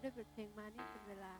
ได้บทเพลงมานี่เป็นเวลา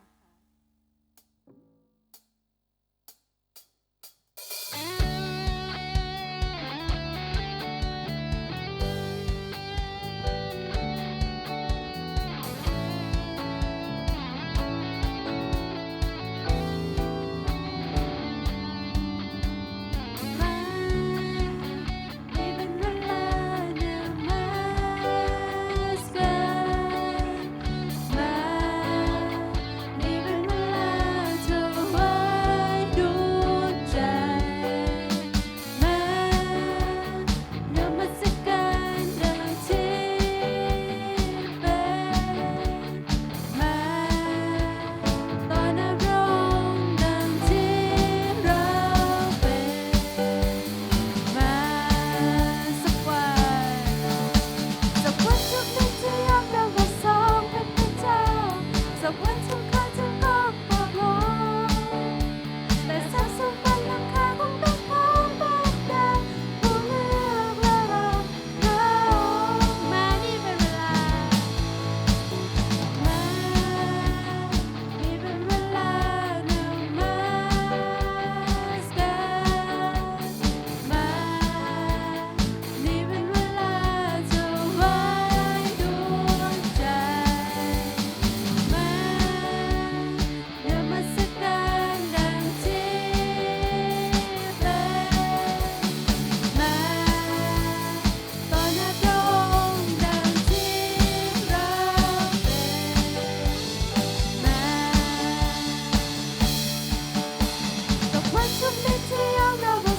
love.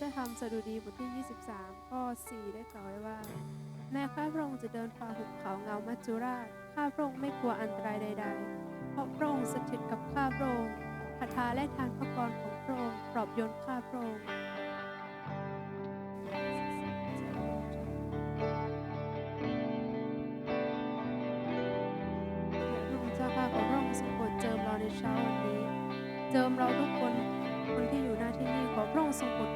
พระธรรมสดุดีบทที่ 23 ข้อ 4 ได้กล่าวไว้ว่า แม้ข้าพระองค์จะเดินฝ่าหุบเขาเงามัจจุราช ข้าพระองค์ไม่กลัวอันตรายใด ๆ เพราะพระองค์สถิตกับข้าพระองค์คาถาและทานพระกรของพระองค์ปลอบโยนข้าพระองค์เจิมเราทุกคนคนที่อยู่หน้าที่นี่ขอพระองค์ทรงโปรด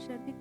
ขอ